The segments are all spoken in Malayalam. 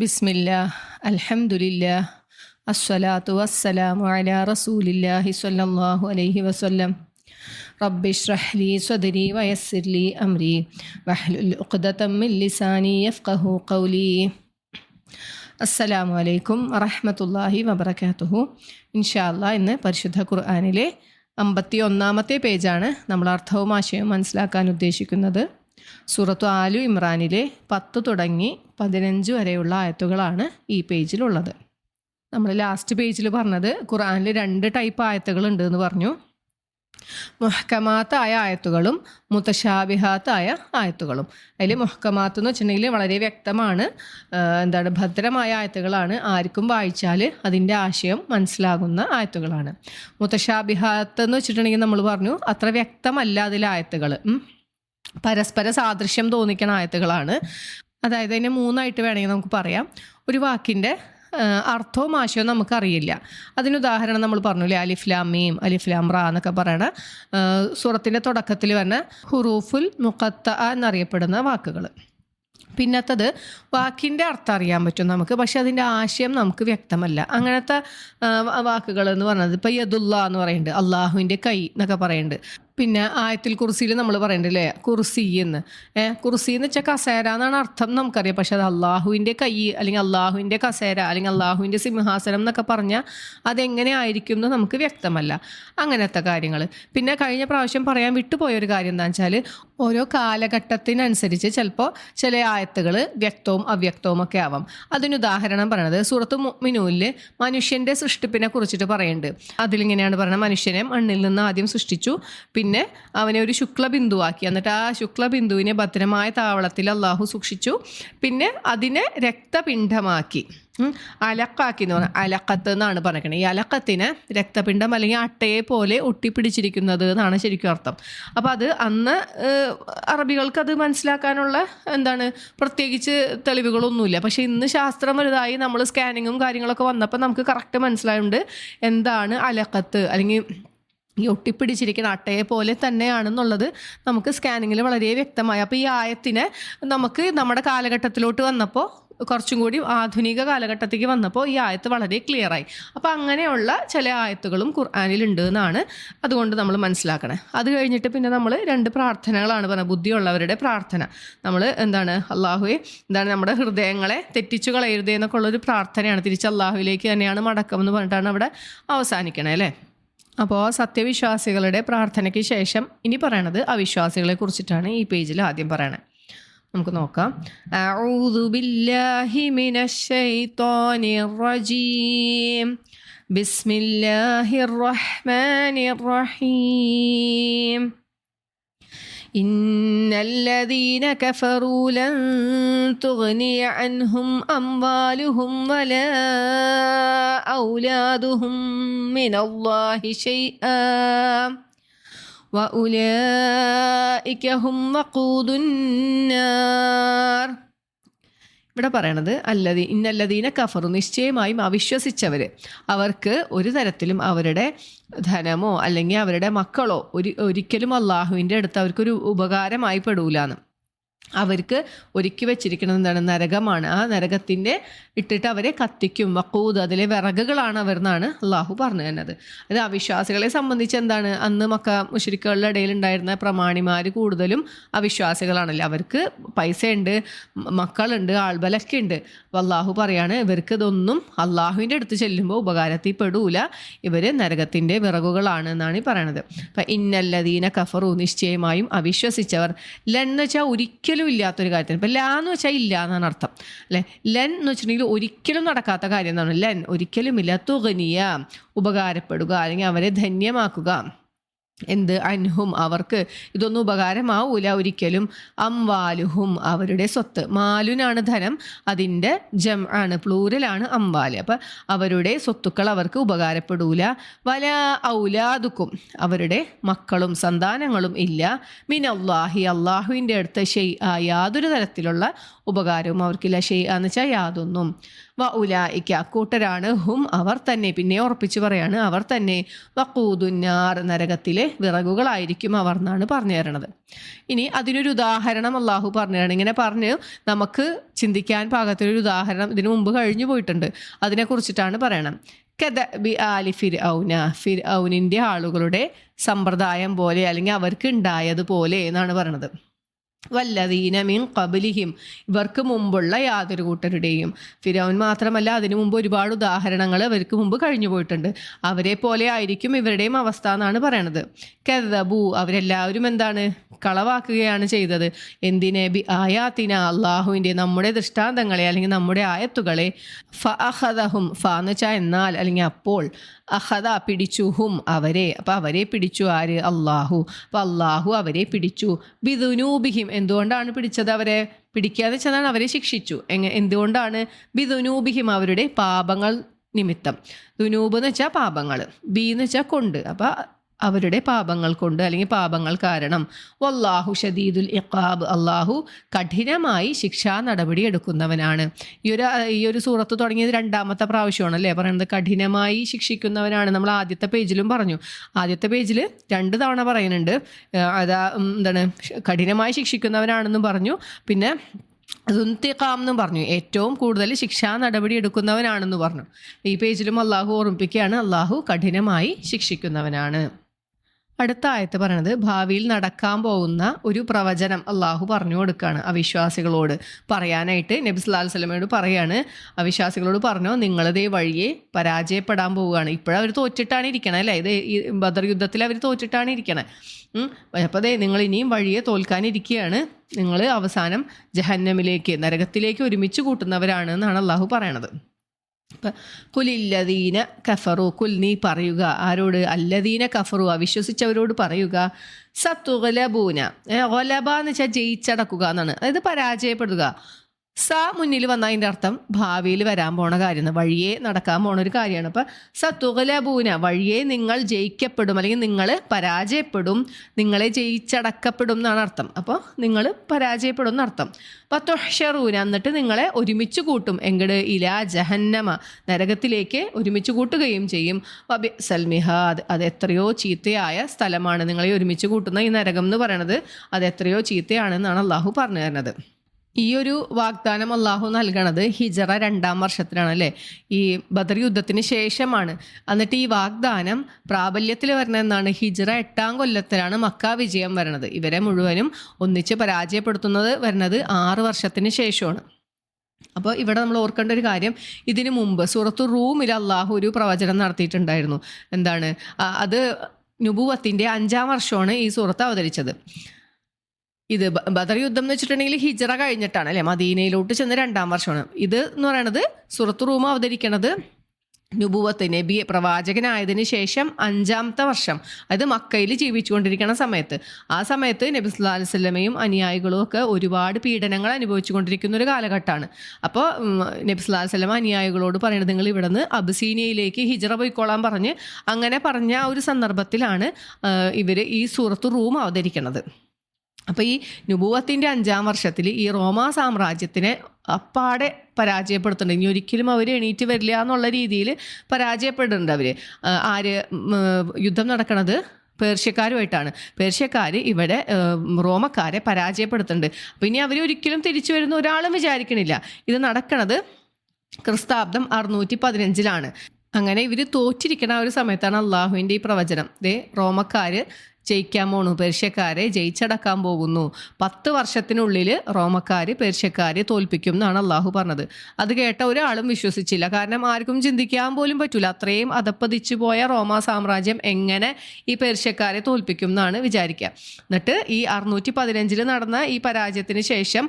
ബിസ്മില്ലാ അലഹമുല്ല അസ്സലാത്തു വസ്സലാമു അല റസൂലില്ലാഹി സ്വല്ലല്ലാഹു അലൈഹി വസല്ലം. റബ്ബി ഇഷ്റഹ് ലി സ്വദരി വയസ്സിർലി അമ്രി വഹ്ലുൽ ഉഖ്ദതം മിൻ ലിസാനി യഫ്ഖഹു അസ്സലാമു അലൈക്കും വറഹമത്തല്ലാഹി വബറകാതുഹു. ഇൻഷാല്ല ഇന്ന് പരിശുദ്ധ ഖുർആാനിലെ അമ്പത്തി ഒന്നാമത്തെ പേജാണ് നമ്മൾ അർത്ഥവും ആശയവും മനസ്സിലാക്കാൻ ഉദ്ദേശിക്കുന്നത്. സൂറത്തു ആലു ഇമ്രാനിലെ പത്ത് തുടങ്ങി പതിനഞ്ച് വരെയുള്ള ആയത്തുകളാണ് ഈ പേജിലുള്ളത്. നമ്മൾ ലാസ്റ്റ് പേജിൽ പറഞ്ഞത് ഖുറാനിൽ രണ്ട് ടൈപ്പ് ആയത്തുകൾ ഉണ്ട് എന്ന് പറഞ്ഞു. മുഹക്കമാത്തായ ആയത്തുകളും മുത്തശാബിഹാത്തായ ആയത്തുകളും. അതിൽ മുഹക്കമാത്ത് എന്ന് വെച്ചിട്ടുണ്ടെങ്കിൽ വളരെ വ്യക്തമാണ് എന്താണ് ഭദ്രമായ ആയത്തുകളാണ് ആർക്കും വായിച്ചാൽ അതിന്റെ ആശയം മനസ്സിലാകുന്ന ആയത്തുകളാണ്. മുത്തശാബിഹാത്ത് എന്ന് വെച്ചിട്ടുണ്ടെങ്കിൽ നമ്മൾ പറഞ്ഞു അത്ര വ്യക്തമല്ല അതിലെ ആയത്തുകൾ. പരസ്പര സാദൃശ്യം തോന്നിക്കണ ആയത്തുകളാണ്. അതായത് അതിനെ മൂന്നായിട്ട് വേണമെങ്കിൽ നമുക്ക് പറയാം. ഒരു വാക്കിന്റെ അർത്ഥവും ആശയവും നമുക്കറിയില്ല. അതിന് ഉദാഹരണം നമ്മൾ പറഞ്ഞില്ലേ അലിഫ്ലാം മീം അലിഫ്ലാം റാ എന്നൊക്കെ പറയണ സുറത്തിന്റെ തുടക്കത്തിൽ വരുന്ന ഹുറൂഫുൽ മുഖത്ത എന്നറിയപ്പെടുന്ന വാക്കുകൾ പിന്നത്തത് വാക്കിന്റെ അർത്ഥം അറിയാൻ പറ്റും നമുക്ക് പക്ഷെ അതിന്റെ ആശയം നമുക്ക് വ്യക്തമല്ല. അങ്ങനത്തെ വാക്കുകൾ എന്ന് പറഞ്ഞത് ഇപ്പം യദുല്ല എന്ന് പറയുന്നുണ്ട് അള്ളാഹുവിന്റെ കൈ എന്നൊക്കെ പറയുന്നുണ്ട് പിന്നെ ആയത്തിൽ കുർസിയിൽ നമ്മൾ പറയണ്ടല്ലേ? കുറിസി എന്ന് ഏഹ് കുർസി എന്ന് വെച്ചാൽ കസേര എന്നാണ് അർത്ഥം നമുക്കറിയാം. പക്ഷെ അത് അള്ളാഹുവിന്റെ കൈ അല്ലെങ്കിൽ അള്ളാഹുവിന്റെ കസേര അല്ലെങ്കിൽ അള്ളാഹുവിന്റെ സിംഹാസനം എന്നൊക്കെ പറഞ്ഞാൽ അതെങ്ങനെ ആയിരിക്കും എന്ന് നമുക്ക് വ്യക്തമല്ല. അങ്ങനത്തെ കാര്യങ്ങൾ പിന്നെ കഴിഞ്ഞ പ്രാവശ്യം പറയാൻ വിട്ടുപോയ ഒരു കാര്യം എന്താണെന്ന് വെച്ചാൽ ഓരോ കാലഘട്ടത്തിനനുസരിച്ച് ചിലപ്പോൾ ചില ആയത്തുകൾ വ്യക്തവും അവ്യക്തവും ഒക്കെ ആവാം. അതിന് ഉദാഹരണം പറയണത് സുഹൃത്ത് മിനൂലിൽ മനുഷ്യന്റെ സൃഷ്ടിപ്പിനെ കുറിച്ചിട്ട് പറയുന്നുണ്ട് അതിലിങ്ങനെയാണ് പറയുന്നത് മനുഷ്യനെ മണ്ണിൽ നിന്ന് ആദ്യം സൃഷ്ടിച്ചു. പിന്നെ അവനെ ഒരു ശുക്ലബിന്ദുവാക്കി. എന്നിട്ട് ആ ശുക്ലബിന്ദുവിനെ ഭദ്രമായ താവളത്തിൽ അള്ളാഹു സൂക്ഷിച്ചു. പിന്നെ അതിനെ രക്തപിണ്ഡമാക്കി. അലക്കാക്കി എന്ന് പറഞ്ഞാൽ അലക്കത്ത് എന്നാണ് പറഞ്ഞത് ഈ അലക്കത്തിന് രക്തപിണ്ഡം അല്ലെങ്കിൽ അട്ടയെ പോലെ ഒട്ടിപ്പിടിച്ചിരിക്കുന്നത് എന്നാണ് ശരിക്കും അർത്ഥം. അപ്പോൾ അത് അന്ന് അറബികൾക്ക് അത് മനസ്സിലാക്കാനുള്ള എന്താണ് പ്രത്യേകിച്ച് തെളിവുകളൊന്നുമില്ല. പക്ഷേ ഇന്ന് ശാസ്ത്രം വലുതായി നമ്മൾ സ്കാനിങ്ങും കാര്യങ്ങളൊക്കെ വന്നപ്പോൾ നമുക്ക് കറക്റ്റ് മനസ്സിലായുണ്ട് എന്താണ് അലക്കത്ത് അല്ലെങ്കിൽ ഈ ഒട്ടിപ്പിടിച്ചിരിക്കുന്ന അട്ടയെ പോലെ തന്നെയാണെന്നുള്ളത് നമുക്ക് സ്കാനിങ്ങിൽ വളരെ വ്യക്തമായി. അപ്പോൾ ഈ ആയത്തിനെ നമുക്ക് നമ്മുടെ കാലഘട്ടത്തിലോട്ട് വന്നപ്പോൾ കുറച്ചും കൂടി ആധുനിക കാലഘട്ടത്തേക്ക് വന്നപ്പോൾ ഈ ആയത്ത് വളരെ ക്ലിയറായി അപ്പോൾ അങ്ങനെയുള്ള ചില ആയത്തുകളും ഖുർആാനിലുണ്ട് എന്നാണ് അതുകൊണ്ട് നമ്മൾ മനസ്സിലാക്കണേ. അത് കഴിഞ്ഞിട്ട് പിന്നെ നമ്മൾ രണ്ട് പ്രാർത്ഥനകളാണ് പറഞ്ഞത്. ബുദ്ധിയുള്ളവരുടെ പ്രാർത്ഥന. നമ്മൾ എന്താണ് അള്ളാഹുവെ എന്താണ് നമ്മുടെ ഹൃദയങ്ങളെ തെറ്റിച്ചു കളയരുതേ എന്നൊക്കെ ഉള്ളൊരു പ്രാർത്ഥനയാണ്. തിരിച്ച് അള്ളാഹുവിലേക്ക് തന്നെയാണ് മടക്കം എന്ന് പറഞ്ഞിട്ടാണ് അവിടെ അവസാനിക്കണേ അല്ലേ? അപ്പോൾ സത്യവിശ്വാസികളുടെ പ്രാർത്ഥനയ്ക്ക് ശേഷം ഇനി പറയണത് അവിശ്വാസികളെ കുറിച്ചിട്ടാണ് ഈ പേജിൽ ആദ്യം പറയണത് നമുക്ക് നോക്കാം. അഊദു ബില്ലാഹി മിനശ്ശൈത്വാനിർ റജീം ബിസ്മില്ലാഹിർ റഹ്മാനിർ റഹീം إن الذين كفروا لن تغني عنهم أموالهم ولا أولادهم من الله شيئا وأولئك هم وقود النار ഇവിടെ പറയണത് അല്ലതി ഇന്നല്ലതീന കഫറു. നിശ്ചയമായും അവിശ്വസിച്ചവർ അവർക്ക് ഒരു തരത്തിലും അവരുടെ ധനമോ അല്ലെങ്കിൽ അവരുടെ മക്കളോ ഒരു ഒരിക്കലും അള്ളാഹുവിന്റെ അടുത്ത് അവർക്കൊരു ഉപകാരമായി പെടൂലാന്ന്. അവർക്ക് ഒരുക്കി വെച്ചിരിക്കുന്നത് എന്താണ്? നരകമാണ്. ആ നരകത്തിന്റെ ഇട്ടിട്ട് അവരെ കത്തിക്കും. വക്കൂത് അതിലെ വിറകുകളാണ് അവർ എന്നാണ് അള്ളാഹു പറഞ്ഞു തന്നത്. അത് അവിശ്വാസികളെ സംബന്ധിച്ച് എന്താണ്? അന്ന് മക്ക മുഷരിക്കുകളുടെ ഇടയിൽ ഉണ്ടായിരുന്ന പ്രമാണിമാർ കൂടുതലും അവിശ്വാസികളാണല്ലോ. അവർക്ക് പൈസയുണ്ട് മക്കളുണ്ട് ആൾബലൊക്കെ ഉണ്ട്. അപ്പോൾ അള്ളാഹു പറയാണ് ഇവർക്ക് ഇതൊന്നും അള്ളാഹുവിന്റെ അടുത്ത് ചെല്ലുമ്പോൾ ഉപകാരത്തിൽ പെടൂല ഇവർ നരകത്തിന്റെ വിറകുകളാണ് എന്നാണ് ഈ പറയണത്. അപ്പം ഇന്നല്ലതീന കഫറു നിശ്ചയമായും അവിശ്വസിച്ചവർ. ലെന്നുവെച്ചാൽ വെച്ചാൽ ഒരിക്കലും ഇല്ലാത്തൊരു കാര്യത്തിന്. ഇപ്പം ലാ എന്ന് വെച്ചാൽ ഇല്ല എന്നാണ് അർത്ഥം. അല്ലേ? ലെൻ എന്ന് വെച്ചിട്ടുണ്ടെങ്കിൽ ഒരിക്കലും നടക്കാത്ത കാര്യം എന്നാണ്. ഒരിക്കലും ഇല്ല തുകനിയ ഉപകാരപ്പെടുക അല്ലെങ്കിൽ അവരെ ധന്യമാക്കുക. എന്ത്? അൻഹും. അവർക്ക് ഇതൊന്നും ഉപകാരമാവൂല ഒരിക്കലും. അംവാലുഹും അവരുടെ സ്വത്ത്. മാലുനാണ് ധനം അതിന്റെ ജം ആണ് പ്ലൂരലാണ് അംവാൽ. അപ്പം അവരുടെ സ്വത്തുക്കൾ അവർക്ക് ഉപകാരപ്പെടൂല. വല ഔലാദുക്കും അവരുടെ മക്കളും സന്താനങ്ങളും ഇല്ല. മിൻ അള്ളാഹി അള്ളാഹുവിന്റെ അടുത്ത് ഷെയ് യാതൊരു തരത്തിലുള്ള ഉപകാരവും അവർക്കില്ല. എന്ന് വെച്ചാൽ യാതൊന്നും. വ ഉലായിക്ക കൂട്ടരാണ്. ഹും അവർ തന്നെ. പിന്നെ ഉറപ്പിച്ചു പറയാണ് അവർ തന്നെ. വക്കൂതുന്നാർ നരകത്തിലെ വിറകുകളായിരിക്കും അവർ എന്നാണ് പറഞ്ഞു തരണത്. ഇനി അതിനൊരു ഉദാഹരണം അള്ളാഹു പറഞ്ഞു തരണം. ഇങ്ങനെ പറഞ്ഞ് നമുക്ക് ചിന്തിക്കാൻ പാകത്തിനൊരു ഉദാഹരണം ഇതിനു മുമ്പ് കഴിഞ്ഞു പോയിട്ടുണ്ട്. അതിനെക്കുറിച്ചിട്ടാണ് പറയണം. കഥ ബി ആലി ഫിർ ഔന ഫിർ ഔനിന്റെ ആളുകളുടെ സമ്പ്രദായം പോലെ അല്ലെങ്കിൽ അവർക്ക് ഉണ്ടായതുപോലെ എന്നാണ് പറയണത്. വല്ലതീന മീൻ കബലിഹിം ഇവർക്ക് മുമ്പുള്ള യാതൊരു കൂട്ടരുടെയും. ഫിരോൻ മാത്രമല്ല അതിനു മുമ്പ് ഒരുപാട് ഉദാഹരണങ്ങൾ അവർക്ക് മുമ്പ് കഴിഞ്ഞു പോയിട്ടുണ്ട്. അവരെ പോലെ ആയിരിക്കും ഇവരുടെയും അവസ്ഥ എന്നാണ് പറയണത്. കെതബു അവരെല്ലാവരും എന്താണ്? കളവാക്കുകയാണ് ചെയ്തത്. എന്തിനെ? ബി ആയാത്തിന അള്ളാഹുവിന്റെ നമ്മുടെ ദൃഷ്ടാന്തങ്ങളെ അല്ലെങ്കിൽ നമ്മുടെ ആയത്തുകളെ. ഫ അഹദഹും ഫ എന്ന് വെച്ചാൽ എന്നാൽ അല്ലെങ്കിൽ അപ്പോൾ. അഹദ പിടിച്ചുഹും അവരെ. അപ്പം അവരെ പിടിച്ചു ആര്? അള്ളാഹു. അപ്പം അള്ളാഹു അവരെ പിടിച്ചു. ബിദുനൂബിഹിം എന്തുകൊണ്ടാണ് പിടിച്ചത് അവരെ? പിടിക്കാതെ വെച്ചതാണ് അവരെ ശിക്ഷിച്ചു. എങ്ങ എന്തുകൊണ്ടാണ്? ബിദുനൂബിഹിം അവരുടെ പാപങ്ങൾ നിമിത്തം. ദുനൂബ് എന്ന് വെച്ചാൽ പാപങ്ങൾ ബി എന്ന് വെച്ചാൽ കൊണ്ട്. അപ്പം അവരുടെ പാപങ്ങൾ കൊണ്ട് അല്ലെങ്കിൽ പാപങ്ങൾ കാരണം. വല്ലാഹു ഷദീദുൽ ഇഖാബ്. അള്ളാഹു കഠിനമായി ശിക്ഷാ നടപടി എടുക്കുന്നവനാണ്. ഈ ഒരു ഈ ഒരു സൂറത്ത് തുടങ്ങിയത് രണ്ടാമത്തെ പ്രാവശ്യമാണ് അല്ലേ പറയുന്നത് കഠിനമായി ശിക്ഷിക്കുന്നവനാണ്. നമ്മൾ ആദ്യത്തെ പേജിലും പറഞ്ഞു. ആദ്യത്തെ പേജിൽ രണ്ട് തവണ പറയുന്നുണ്ട്. അതാ എന്താണ് കഠിനമായി ശിക്ഷിക്കുന്നവനാണെന്നും പറഞ്ഞു. പിന്നെ ദുന്തിക്കാം എന്നും പറഞ്ഞു. ഏറ്റവും കൂടുതൽ ശിക്ഷാ നടപടി എടുക്കുന്നവനാണെന്ന് പറഞ്ഞു. ഈ പേജിലും അള്ളാഹു ഓർമ്മിപ്പിക്കുകയാണ്. അള്ളാഹു കഠിനമായി ശിക്ഷിക്കുന്നവനാണ്. അടുത്ത ആയത്ത് പറയണത് ഭാവിയിൽ നടക്കാൻ പോകുന്ന ഒരു പ്രവചനം അള്ളാഹു പറഞ്ഞു കൊടുക്കുകയാണ് അവിശ്വാസികളോട്. പറയാനായിട്ട് നബി സുല്ലാ സ്വലമയോട് പറയാണ് അവിശ്വാസികളോട് പറഞ്ഞോ നിങ്ങളതേ വഴിയെ പരാജയപ്പെടാൻ പോവുകയാണ്. ഇപ്പോഴവർ തോറ്റിട്ടാണ് ഇരിക്കണം അല്ലേ? ഇത് ബദർ യുദ്ധത്തിൽ അവർ തോറ്റിട്ടാണ് ഇരിക്കണേ. അപ്പോൾ അതെ നിങ്ങൾ ഇനിയും വഴിയെ തോൽക്കാനിരിക്കുകയാണ് നിങ്ങൾ അവസാനം ജഹന്നമിലേക്ക് നരകത്തിലേക്ക് ഒരുമിച്ച് കൂട്ടുന്നവരാണ് എന്നാണ് അള്ളാഹു പറയണത്. കുലില്ലദീന കഫറു കുൽ നീ പറയുക ആരോട്? അല്ലദീന കഫറു അവിശ്വസിച്ചവരോട് പറയുക. സത്തുഗലബൂന ഒലബ എന്ന് വെച്ചാൽ ജയിച്ചടക്കുക എന്നാണ്. അതായത് പരാജയപ്പെടുക. സ മുന്നിൽ വന്ന അതിന്റെ അർത്ഥം ഭാവിയിൽ വരാൻ പോണ കാര്യം. വഴിയെ നടക്കാൻ പോണ ഒരു കാര്യമാണ്. അപ്പം സ തുകലബൂന വഴിയെ നിങ്ങൾ ജയിക്കപ്പെടും അല്ലെങ്കിൽ നിങ്ങൾ പരാജയപ്പെടും നിങ്ങളെ ജയിച്ചടക്കപ്പെടും എന്നാണ് അർത്ഥം. അപ്പോൾ നിങ്ങൾ പരാജയപ്പെടും എന്നർത്ഥം പത്തൊഷറൂന എന്നിട്ട് നിങ്ങളെ ഒരുമിച്ച് കൂട്ടും. എങ്കട് ഇല ജഹന്നമ നരകത്തിലേക്ക് ഒരുമിച്ച് കൂട്ടുകയും ചെയ്യും. വബി സൽമിഹാദ് അത് എത്രയോ ചീത്തയായ സ്ഥലമാണ് നിങ്ങളെ ഒരുമിച്ച് കൂട്ടുന്ന ഈ നരകം എന്ന് പറയണത്. അത് എത്രയോ ചീത്തയാണെന്നാണ് അള്ളാഹു പറഞ്ഞു തരുന്നത്. ഈ ഒരു വാഗ്ദാനം അള്ളാഹു നൽകണത് ഹിജറ രണ്ടാം വർഷത്തിലാണ് അല്ലേ ഈ ബദർ യുദ്ധത്തിന് ശേഷമാണ്. എന്നിട്ട് ഈ വാഗ്ദാനം പ്രാബല്യത്തിൽ വരണമെന്നാണ്. ഹിജറ എട്ടാം കൊല്ലത്തിലാണ് മക്ക വിജയം വരണത്. ഇവരെ മുഴുവനും ഒന്നിച്ച് പരാജയപ്പെടുത്തുന്നത് വരുന്നത് ആറ് വർഷത്തിന് ശേഷമാണ്. അപ്പോൾ ഇവിടെ നമ്മൾ ഓർക്കേണ്ട ഒരു കാര്യം ഇതിനു മുമ്പ് സൂറത്തു റൂമിൽ അള്ളാഹു ഒരു പ്രവചനം നടത്തിയിട്ടുണ്ടായിരുന്നു. എന്താണ്? അത് നുബുവത്തിന്റെ അഞ്ചാം വർഷമാണ് ഈ സൂറത്ത് അവതരിച്ചത്. ഇത് ബദർ യുദ്ധം എന്ന് വെച്ചിട്ടുണ്ടെങ്കിൽ ഹിജറ കഴിഞ്ഞിട്ടാണ് അല്ലേ? മദീനയിലോട്ട് ചെന്ന് രണ്ടാം വർഷമാണ്. ഇത് എന്ന് പറയുന്നത് സുറത്ത് റൂം അവതരിക്കണത് നുബുവത്ത് നബി പ്രവാചകനായതിന് ശേഷം അഞ്ചാമത്തെ വർഷം. അതായത് മക്കയിൽ ജീവിച്ചുകൊണ്ടിരിക്കുന്ന സമയത്ത്. ആ സമയത്ത് നബി സുല്ലാ അലൈഹി വസല്ലമയും അനുയായികളും ഒക്കെ ഒരുപാട് പീഡനങ്ങൾ അനുഭവിച്ചുകൊണ്ടിരിക്കുന്ന ഒരു കാലഘട്ടമാണ്. അപ്പോൾ നബി സുല്ലാ വസല്ലമ അനുയായികളോട് പറയുന്നത് നിങ്ങൾ ഇവിടെ നിന്ന് അബസീനിയയിലേക്ക് ഹിജറ പോയിക്കോളാൻ പറഞ്ഞ് അങ്ങനെ പറഞ്ഞ ആ ഒരു സന്ദർഭത്തിലാണ് ഇവർ ഈ സൂറത്ത് റൂം അവതരിക്കുന്നത് അപ്പോൾ ഈ നുബുവത്തിന്റെ അഞ്ചാം വർഷത്തിൽ ഈ റോമാ സാമ്രാജ്യത്തിനെ അപ്പാടെ പരാജയപ്പെടുത്തുന്നുണ്ട്. ഇനി ഒരിക്കലും അവർ എണീറ്റ് വരില്ല എന്നുള്ള രീതിയിൽ പരാജയപ്പെടുന്നുണ്ട് അവർ ആര് യുദ്ധം നടക്കുന്നത് പേർഷ്യക്കാരുമായിട്ടാണ്. പേർഷ്യക്കാർ ഇവിടെ റോമക്കാരെ പരാജയപ്പെടുത്തുന്നുണ്ട്. അപ്പം ഇനി അവർ ഒരിക്കലും തിരിച്ചു വരുന്ന ഒരാളും വിചാരിക്കണില്ല. ഇത് നടക്കണത് ക്രിസ്താബ്ദം അറുന്നൂറ്റി പതിനഞ്ചിലാണ് അങ്ങനെ ഇവർ തോറ്റിരിക്കണ ആ ഒരു സമയത്താണ് അള്ളാഹുവിന്റെ ഈ പ്രവചനം. ദേ റോമക്കാർ ജയിക്കാൻ പോണു പേർഷ്യക്കാരെ ജയിച്ചടക്കാൻ പോകുന്നു. പത്ത് വർഷത്തിനുള്ളിൽ റോമക്കാർ പേർഷ്യക്കാരെ തോൽപ്പിക്കും എന്നാണ് അള്ളാഹു പറഞ്ഞത്. അത് കേട്ട ഒരാളും വിശ്വസിച്ചില്ല. കാരണം ആർക്കും ചിന്തിക്കാൻ പോലും പറ്റൂല. അത്രയും അതപ്പതിച്ചു പോയ റോമ സാമ്രാജ്യം എങ്ങനെ ഈ പേർഷ്യക്കാരെ തോൽപ്പിക്കും എന്നാണ് വിചാരിക്കുക എന്നിട്ട് ഈ അറുന്നൂറ്റി പതിനഞ്ചിൽ നടന്ന ഈ പരാജയത്തിന് ശേഷം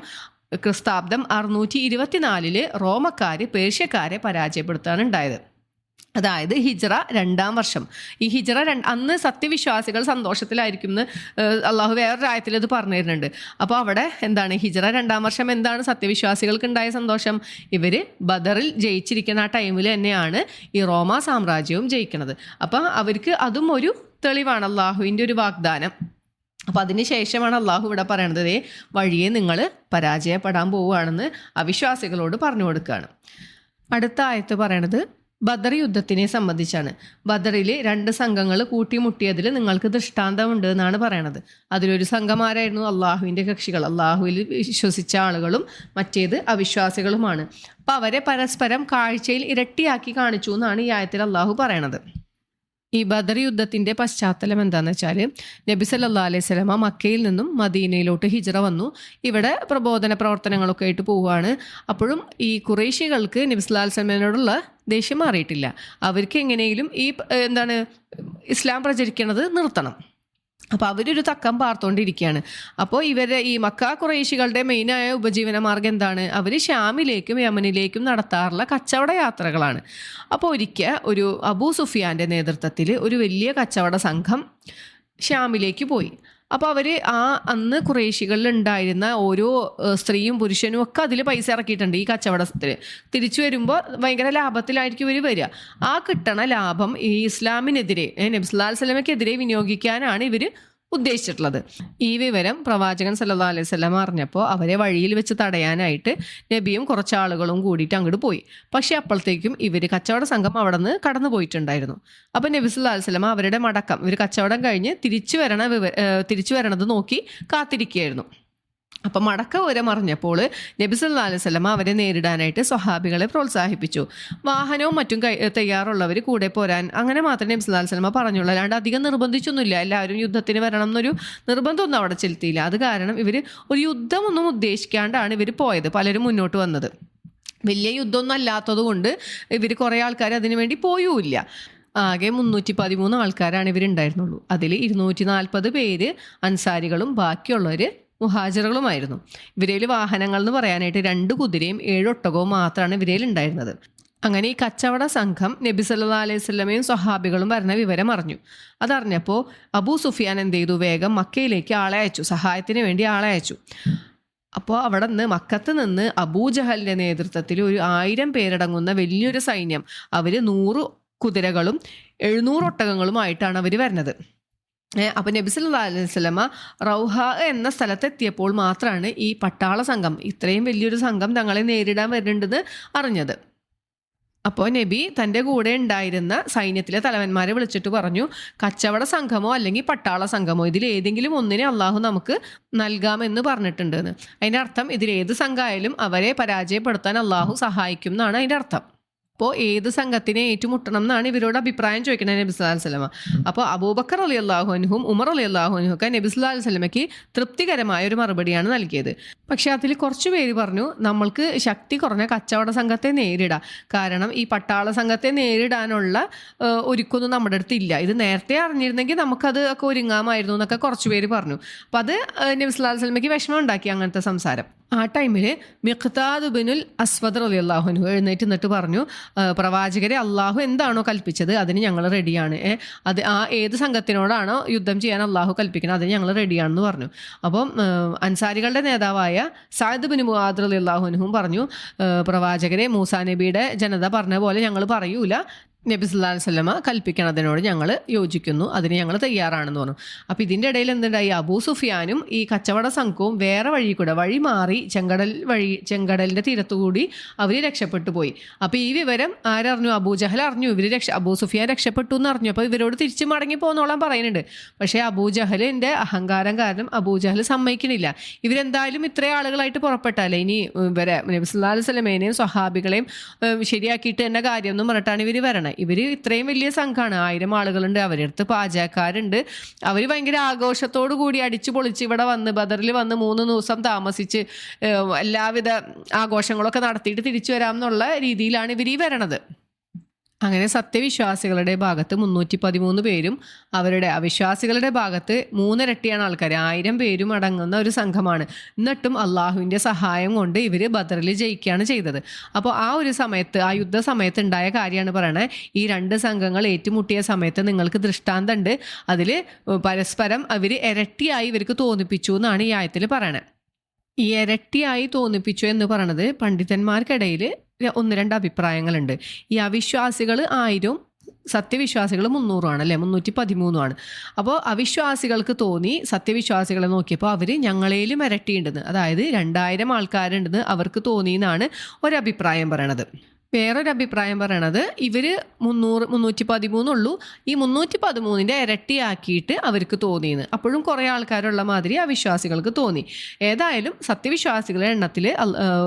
ക്രിസ്താബ്ദം അറുന്നൂറ്റി ഇരുപത്തിനാലിൽ റോമക്കാര് പേർഷ്യക്കാരെ പരാജയപ്പെടുത്താനുണ്ടായത്. അതായത് ഹിജറ രണ്ടാം വർഷം. ഈ ഹിജറ രണ്ട് അന്ന് സത്യവിശ്വാസികൾ സന്തോഷത്തിലായിരിക്കും എന്ന് അള്ളാഹു വേറൊരു ആയത്തിൽ ഇത് പറഞ്ഞു തരുന്നുണ്ട്. അപ്പോൾ അവിടെ എന്താണ്? ഹിജറ രണ്ടാം വർഷം എന്താണ് സത്യവിശ്വാസികൾക്ക് ഉണ്ടായ സന്തോഷം? ഇവർ ബദറിൽ ജയിച്ചിരിക്കുന്ന ആ ടൈമിൽ തന്നെയാണ് ഈ റോമ സാമ്രാജ്യവും ജയിക്കുന്നത്. അപ്പം അവർക്ക് അതും ഒരു തെളിവാണ് അള്ളാഹുവിന്റെ ഒരു വാഗ്ദാനം. അപ്പം അതിന് ശേഷമാണ് അള്ളാഹു ഇവിടെ പറയണത് വഴിയെ നിങ്ങൾ പരാജയപ്പെടാൻ പോവുകയാണെന്ന് അവിശ്വാസികളോട് പറഞ്ഞു കൊടുക്കുകയാണ്. അടുത്ത ആയത്ത് പറയണത് ബദർ യുദ്ധത്തിനെ സംബന്ധിച്ചാണ്. ബദറിൽ രണ്ട് സംഘങ്ങൾ കൂട്ടിമുട്ടിയതിൽ നിങ്ങൾക്ക് ദൃഷ്ടാന്തമുണ്ട് എന്നാണ് പറയണത്. അതിലൊരു സംഘമാരായിരുന്നു അള്ളാഹുവിന്റെ കക്ഷികൾ. അള്ളാഹുവിൽ വിശ്വസിച്ച ആളുകളും മറ്റേത് അവിശ്വാസികളുമാണ്. അപ്പോൾ അവരെ പരസ്പരം കാഴ്ചയിൽ ഇരട്ടിയാക്കി കാണിച്ചു എന്നാണ് ഈ ആയത്തിൽ അള്ളാഹു പറയണത്. ഈ ബദർ യുദ്ധത്തിന്റെ പശ്ചാത്തലം എന്താണെന്ന് വെച്ചാൽ നബി സല്ലാ അലൈഹി സ്വലമ മക്കയിൽ നിന്നും മദീനയിലോട്ട് ഹിജറ വന്നു. ഇവിടെ പ്രബോധന പ്രവർത്തനങ്ങളൊക്കെ ആയിട്ട് പോവുകയാണ്. അപ്പോഴും ഈ കുറേശികൾക്ക് നബി സല്ലാ സ്വലമിനോടുള്ള ദേഷ്യം മാറിയിട്ടില്ല. അവർക്ക് എങ്ങനെയും ഈ എന്താണ് ഇസ്ലാം പ്രചരിക്കുന്നത് നിർത്തണം. അപ്പോൾ അവരൊരു തക്കം പാർത്തുകൊണ്ടിരിക്കുകയാണ് അപ്പോൾ ഇവരെ ഈ മക്ക കുറേശികളുടെ മെയിനായ ഉപജീവന മാർഗം എന്താണ്? അവർ ഷ്യാമിലേക്കും യമനിലേക്കും നടത്താറുള്ള കച്ചവട യാത്രകളാണ്. അപ്പോൾ ഒരിക്കൽ ഒരു അബൂ സുഫിയാന്റെ നേതൃത്വത്തിൽ ഒരു വലിയ കച്ചവട സംഘം ഷ്യാമിലേക്ക് പോയി. അപ്പോൾ അവർ ആ അന്ന് കുറേശികളിൽ ഉണ്ടായിരുന്ന ഓരോ സ്ത്രീയും പുരുഷനും ഒക്കെ അതിൽ പൈസ ഇറക്കിയിട്ടുണ്ട് ഈ കച്ചവടത്തിൽ തിരിച്ചു വരുമ്പോൾ ഭയങ്കര ലാഭത്തിലായിരിക്കും ഇവർ വരിക. ആ കിട്ടണ ലാഭം ഈ ഇസ്ലാമിനെതിരെ നബ്സുല്ലാ സ്വലമയ്ക്കെതിരെ വിനിയോഗിക്കാനാണ് ഇവർ ഉദ്ദേശിച്ചിട്ടുള്ളത്. ഈ വിവരം പ്രവാചകൻ സല്ലാ അലൈഹി സ്വലം അറിഞ്ഞപ്പോൾ അവരെ വഴിയിൽ വെച്ച് തടയാനായിട്ട് നബിയും കുറച്ച് ആളുകളും കൂടിയിട്ട് അങ്ങോട്ട് പോയി. പക്ഷേ അപ്പോഴത്തേക്കും ഇവർ കച്ചവട സംഘം അവിടെ നിന്ന് കടന്നു പോയിട്ടുണ്ടായിരുന്നു. അപ്പോൾ നബി സല്ലാ അലൈഹി സ്വലം അവരുടെ മടക്കം ഇവർ കച്ചവടം കഴിഞ്ഞ് തിരിച്ചു വരണ തിരിച്ചു വരണത് നോക്കി കാത്തിരിക്കുകയായിരുന്നു. അപ്പം മടക്ക ഉരം അറിഞ്ഞപ്പോൾ നബി സല്ലല്ലാഹു അലൈഹി വസല്ലം അവരെ നേരിടാനായിട്ട് സ്വഹാബികളെ പ്രോത്സാഹിപ്പിച്ചു. വാഹനവും മറ്റും കൈ തയ്യാറുള്ളവർ കൂടെ പോരാൻ അങ്ങനെ മാത്രമേ നബി അലൈവല്ലമ പറഞ്ഞുള്ളൂ. അല്ലാണ്ട് അധികം നിർബന്ധിച്ചൊന്നുമില്ല. എല്ലാവരും യുദ്ധത്തിന് വരണം എന്നൊരു നിർബന്ധമൊന്നും അവിടെ ചെലുത്തിയില്ല. അത് കാരണം ഇവർ ഒരു യുദ്ധമൊന്നും ഉദ്ദേശിക്കാണ്ടാണ് ഇവർ പോയത്. പലരും മുന്നോട്ട് വന്നത്. വലിയ യുദ്ധമൊന്നും അല്ലാത്തത് കൊണ്ട് ഇവർ കുറേ ആൾക്കാർ അതിനുവേണ്ടി പോയുമില്ല ആകെ മുന്നൂറ്റി പതിമൂന്ന് ആൾക്കാരാണ് ഇവരുണ്ടായിരുന്നുള്ളൂ അതിൽ ഇരുന്നൂറ്റി നാൽപ്പത് പേര് അൻസാരികളും ബാക്കിയുള്ളവർ മുഹാജറുകളുമായിരുന്നു. വിരയിൽ വാഹനങ്ങൾ എന്ന് പറയാനായിട്ട് രണ്ട് കുതിരയും ഏഴ് ഒട്ടകവും മാത്രമാണ് ഇവരേൽ ഉണ്ടായിരുന്നത് അങ്ങനെ ഈ കച്ചവട സംഘം നബി സല്ലാ അലൈഹി സ്വലമയും സ്വഹാബികളും വരുന്ന വിവരം അറിഞ്ഞു. അതറിഞ്ഞപ്പോൾ അബൂ സുഫിയാൻ എന്ത് ചെയ്തു? വേഗം മക്കയിലേക്ക് ആളെ അയച്ചു. സഹായത്തിന് വേണ്ടി ആളെ അയച്ചു. അപ്പോൾ അവിടെ നിന്ന് മക്കത്ത് നിന്ന് അബൂജഹലിന്റെ നേതൃത്വത്തിൽ ഒരു ആയിരം പേരടങ്ങുന്ന വലിയൊരു സൈന്യം അവർ നൂറ് കുതിരകളും എഴുന്നൂറ് ഒട്ടകങ്ങളുമായിട്ടാണ് അവർ വരുന്നത്. അപ്പോൾ നബി സല്ലല്ലാഹു അലൈഹി വസല്ലമ റൗഹ എന്ന സ്ഥലത്തെത്തിയപ്പോൾ മാത്രമാണ് ഈ പട്ടാള സംഘം ഇത്രയും വലിയൊരു സംഘം തങ്ങളെ നേരിടാൻ വരുന്നുണ്ടെന്ന് അറിഞ്ഞത്. അപ്പോൾ നബി തന്റെ കൂടെ ഉണ്ടായിരുന്ന സൈന്യത്തിലെ തലവന്മാരെ വിളിച്ചിട്ട് പറഞ്ഞു കച്ചവട സംഘമോ അല്ലെങ്കിൽ പട്ടാള സംഘമോ ഇതിൽ ഏതെങ്കിലും ഒന്നിനെ അള്ളാഹു നമുക്ക് നൽകാമെന്ന് പറഞ്ഞിട്ടുണ്ടെന്ന്. അതിന്റെ അർത്ഥം ഇതിലേത് സംഘമായാലും അവരെ പരാജയപ്പെടുത്താൻ അള്ളാഹു സഹായിക്കും എന്നാണ് അതിന്റെ അർത്ഥം. അപ്പോൾ ഏത് സംഘത്തിനെ ഏറ്റുമുട്ടണം എന്നാണ് ഇവരോട് അഭിപ്രായം ചോദിക്കുന്നത് നബി സ്വലാഹു സ്വലമ അപ്പോൾ അബൂബക്കർ അലി അള്ളാഹുനുഹും ഉമർ അലി അള്ളാഹുനുഹൊക്കെ നബി സ്വലാഹു വസ്ലമയ്ക്ക് തൃപ്തികരമായ ഒരു മറുപടിയാണ് നൽകിയത്. പക്ഷെ അതിൽ കുറച്ച് പേര് പറഞ്ഞു നമ്മൾക്ക് ശക്തി കുറഞ്ഞ കച്ചവട സംഘത്തെ നേരിടാം. കാരണം ഈ പട്ടാള സംഘത്തെ നേരിടാനുള്ള ഒരുക്കൊന്നും നമ്മുടെ അടുത്ത് ഇല്ല. ഇത് നേരത്തെ അറിഞ്ഞിരുന്നെങ്കിൽ നമുക്കത് ഒക്കെ ഒരുങ്ങാമായിരുന്നു എന്നൊക്കെ കുറച്ച് പേര് പറഞ്ഞു. അപ്പോൾ അത് നബി സ്വലാഹു വസ്ലമയ്ക്ക് വിഷമം ഉണ്ടാക്കി അങ്ങനത്തെ സംസാരം. ആ ടൈമിൽ മിഖ്താദ് ബിനുൽ അസ്വദ് അലി അള്ളാഹുനു എഴുന്നേറ്റ് നിന്നിട്ട് പറഞ്ഞു പ്രവാചകരെ അള്ളാഹു എന്താണോ കൽപ്പിച്ചത് അതിന് ഞങ്ങൾ റെഡിയാണ്. അത് ആ ഏത് സംഘത്തിനോടാണോ യുദ്ധം ചെയ്യാൻ അള്ളാഹു കൽപ്പിക്കുന്നത് അതിന് ഞങ്ങൾ റെഡിയാണെന്ന് പറഞ്ഞു. അപ്പം അൻസാരികളുടെ നേതാവായ സായദ് ബിൻ മുഹാദ് അലി അള്ളാഹുനുഹും പറഞ്ഞു പ്രവാചകരെ മൂസാ നബിയുടെ ജനത പറഞ്ഞ പോലെ ഞങ്ങൾ പറയൂല. നബി സുല്ലാ വല്ലമ കൽപ്പിക്കണതിനോട് ഞങ്ങൾ യോജിക്കുന്നു. അതിന് ഞങ്ങൾ തയ്യാറാണെന്ന് പറഞ്ഞു. അപ്പോൾ ഇതിന്റെ ഇടയിൽ എന്തുണ്ടായി? അബൂ സുഫിയാനും ഈ കച്ചവട സംഘവും വേറെ വഴി കൂടെ വഴി മാറി ചെങ്കടൽ വഴി ചെങ്കടലിന്റെ തീരത്തുകൂടി അവർ രക്ഷപ്പെട്ടു പോയി. അപ്പോൾ ഈ വിവരം ആരറിഞ്ഞു? അബൂ ജഹൽ അറിഞ്ഞു. ഇവർ രക്ഷ അബൂ സുഫിയാൻ രക്ഷപ്പെട്ടു എന്ന് അറിഞ്ഞു. അപ്പോൾ ഇവരോട് തിരിച്ചു മടങ്ങി പോന്നോളാൻ പറയുന്നുണ്ട്. പക്ഷേ അബൂ ജഹലിന്റെ അഹങ്കാരം കാരണം അബൂ ജഹൽ സമ്മതിക്കണില്ല ഇവരെന്തായാലും ഇത്രയും ആളുകളായിട്ട് പുറപ്പെട്ടാലേ ഇനി ഇവരെ നബി സുല്ലാ സ്വലമേനെയും സ്വഹാബികളെയും ശരിയാക്കിയിട്ട് തന്നെ കാര്യമൊന്നും പറഞ്ഞിട്ടാണ് ഇവർ വരണത് ഇവർ ഇത്രയും വലിയ സംഘമാണ് ആയിരം ആളുകളുണ്ട്. അവരുടെ അടുത്ത് പാചകക്കാരുണ്ട്. അവർ ഭയങ്കര ആഘോഷത്തോടു കൂടി അടിച്ചു പൊളിച്ച് ഇവിടെ വന്ന് ബദറിൽ വന്ന് മൂന്ന് ദിവസം താമസിച്ച് എല്ലാവിധ ആഘോഷങ്ങളൊക്കെ നടത്തിയിട്ട് തിരിച്ചു വരാം എന്നുള്ള രീതിയിലാണ് ഇവർ ഈ വരണത്. അങ്ങനെ സത്യവിശ്വാസികളുടെ ഭാഗത്ത് മുന്നൂറ്റി പതിമൂന്ന് പേരും അവരുടെ അവിശ്വാസികളുടെ ഭാഗത്ത് മൂന്നിരട്ടിയാണ് ആൾക്കാർ ആയിരം പേരും അടങ്ങുന്ന ഒരു സംഘമാണ്. എന്നിട്ടും അള്ളാഹുവിന്റെ സഹായം കൊണ്ട് ഇവർ ബദറിൽ ജയിക്കുകയാണ് ചെയ്തത്. അപ്പോൾ ആ ഒരു സമയത്ത് ആ യുദ്ധ സമയത്ത് ഉണ്ടായ കാര്യമാണ് പറയണേ. ഈ രണ്ട് സംഘങ്ങൾ ഏറ്റുമുട്ടിയ സമയത്ത് നിങ്ങൾക്ക് ദൃഷ്ടാന്തമുണ്ട് അതിൽ പരസ്പരം അവർ ഇരട്ടിയായി ഇവർക്ക് തോന്നിപ്പിച്ചു എന്നാണ് ഈ ആയത്തിൽ പറയണത് ഇരട്ടിയായി തോന്നിപ്പിച്ചു എന്ന് പറയണത് പണ്ഡിതന്മാർക്കിടയിൽ ഒന്ന് രണ്ട് അഭിപ്രായങ്ങളുണ്ട്. ഈ അവിശ്വാസികൾ ആയിരം സത്യവിശ്വാസികൾ മുന്നൂറുമാണ് അല്ലേ? മുന്നൂറ്റി പതിമൂന്നുമാണ്. അപ്പോൾ അവിശ്വാസികൾക്ക് തോന്നി സത്യവിശ്വാസികളെ നോക്കിയപ്പോൾ അവർ ഞങ്ങളേലും ഇരട്ടിയുണ്ടെന്ന് അതായത് രണ്ടായിരം ആൾക്കാരുണ്ടെന്ന് അവർക്ക് തോന്നി എന്നാണ് ഒരഭിപ്രായം പറയണത്. വേറൊരു അഭിപ്രായം പറയണത് ഇവർ മുന്നൂറ് മുന്നൂറ്റി പതിമൂന്നുള്ളൂ ഈ മുന്നൂറ്റി പതിമൂന്നിന്റെ ഇരട്ടിയാക്കിയിട്ട് അവർക്ക് തോന്നിയെന്ന്. അപ്പോഴും കുറേ ആൾക്കാരുള്ള മാതിരി ആ വിശ്വാസികൾക്ക് തോന്നി. ഏതായാലും സത്യവിശ്വാസികളുടെ എണ്ണത്തിൽ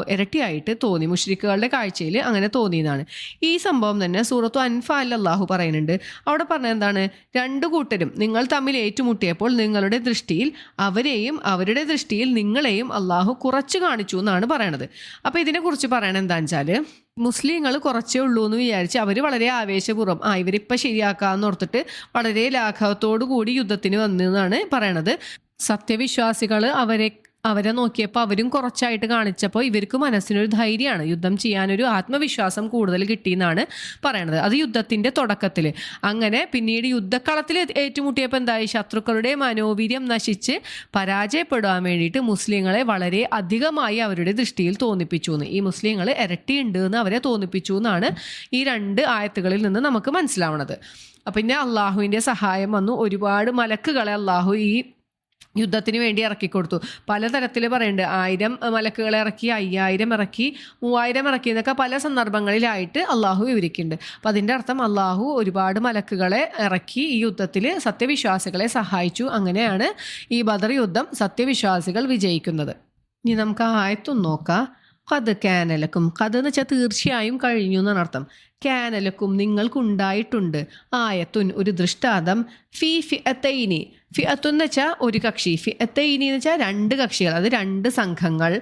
ഇരട്ടിയായിട്ട് തോന്നി. മുഷ്രിക്കുകളുടെ കാഴ്ചയിൽ അങ്ങനെ തോന്നിയതാണ് ഈ സംഭവം തന്നെ സൂറത്തു അൻഫാൽ അള്ളാഹു പറയുന്നുണ്ട്. അവിടെ പറഞ്ഞ എന്താണ്? രണ്ടു കൂട്ടരും നിങ്ങൾ തമ്മിൽ ഏറ്റുമുട്ടിയപ്പോൾ നിങ്ങളുടെ ദൃഷ്ടിയിൽ അവരെയും അവരുടെ ദൃഷ്ടിയിൽ നിങ്ങളെയും അള്ളാഹു കുറച്ച് കാണിച്ചു എന്നാണ് പറയണത്. അപ്പോൾ ഇതിനെക്കുറിച്ച് പറയണത് എന്താണെന്ന് വെച്ചാൽ മുസ്ലിങ്ങൾ കുറച്ചേ ഉള്ളൂ എന്ന് വിചാരിച്ച് അവർ വളരെ ആവേശപൂർവം ആ ഇവരിപ്പോൾ ശരിയാക്കാമെന്ന് ഓർത്തിട്ട് വളരെ ലാഘവത്തോടു കൂടി യുദ്ധത്തിന് വന്നതെന്നാണ് പറയണത്. സത്യവിശ്വാസികൾ അവരെ അവരെ നോക്കിയപ്പോൾ അവരും കുറച്ചായിട്ട് കാണിച്ചപ്പോൾ ഇവർക്ക് മനസ്സിനൊരു ധൈര്യമാണ്. യുദ്ധം ചെയ്യാനൊരു ആത്മവിശ്വാസം കൂടുതൽ കിട്ടിയെന്നാണ് പറയണത്. അത് യുദ്ധത്തിന്റെ തുടക്കത്തിൽ അങ്ങനെ പിന്നീട് യുദ്ധക്കളത്തിൽ ഏറ്റുമുട്ടിയപ്പോൾ എന്തായി? ശത്രുക്കളുടെ മനോവീര്യം നശിച്ച് പരാജയപ്പെടാൻ വേണ്ടിയിട്ട് മുസ്ലിങ്ങളെ വളരെ അധികമായി അവരുടെ ദൃഷ്ടിയിൽ തോന്നിപ്പിച്ചു എന്ന് ഈ മുസ്ലിങ്ങൾ ഇരട്ടിയുണ്ട് എന്ന് അവരെ തോന്നിപ്പിച്ചു എന്നാണ് ഈ രണ്ട് ആയത്തുകളിൽ നിന്ന് നമുക്ക് മനസ്സിലാവണത്. പിന്നെ അള്ളാഹുവിന്റെ സഹായം വന്നു. ഒരുപാട് മലക്കുകളെ അള്ളാഹു ഈ യുദ്ധത്തിന് വേണ്ടി ഇറക്കി ഇറക്കിക്കൊടുത്തു പലതരത്തിൽ പറയുന്നുണ്ട് ആയിരം മലക്കുകളെ ഇറക്കി അയ്യായിരം ഇറക്കി മൂവായിരം ഇറക്കി എന്നൊക്കെ പല സന്ദർഭങ്ങളിലായിട്ട് അള്ളാഹു വിവരിക്കുന്നുണ്ട്. അപ്പം അതിന്റെ അർത്ഥം അള്ളാഹു ഒരുപാട് മലക്കുകളെ ഇറക്കി ഈ യുദ്ധത്തിൽ സത്യവിശ്വാസികളെ സഹായിച്ചു. അങ്ങനെയാണ് ഈ ബദർ യുദ്ധം സത്യവിശ്വാസികൾ വിജയിക്കുന്നത്. ഇനി നമുക്ക് ആയത്തും നോക്കാം. കത് കാനലക്കും കത് എന്ന് വെച്ചാൽ തീർച്ചയായും കഴിഞ്ഞു എന്നാണ് അർത്ഥം. കാനലക്കും നിങ്ങൾക്കുണ്ടായിട്ടുണ്ട്. ആയത്തുൻ ഒരു ദൃഷ്ടാന്തം. ഫി ഫി അത്തൈനി ഫി അത്തുന്ന് വെച്ചാൽ ഒരു കക്ഷി. ഫി അത്തൈനി എന്ന് വെച്ചാൽ രണ്ട് കക്ഷികൾ. അത് രണ്ട് സംഘങ്ങൾ.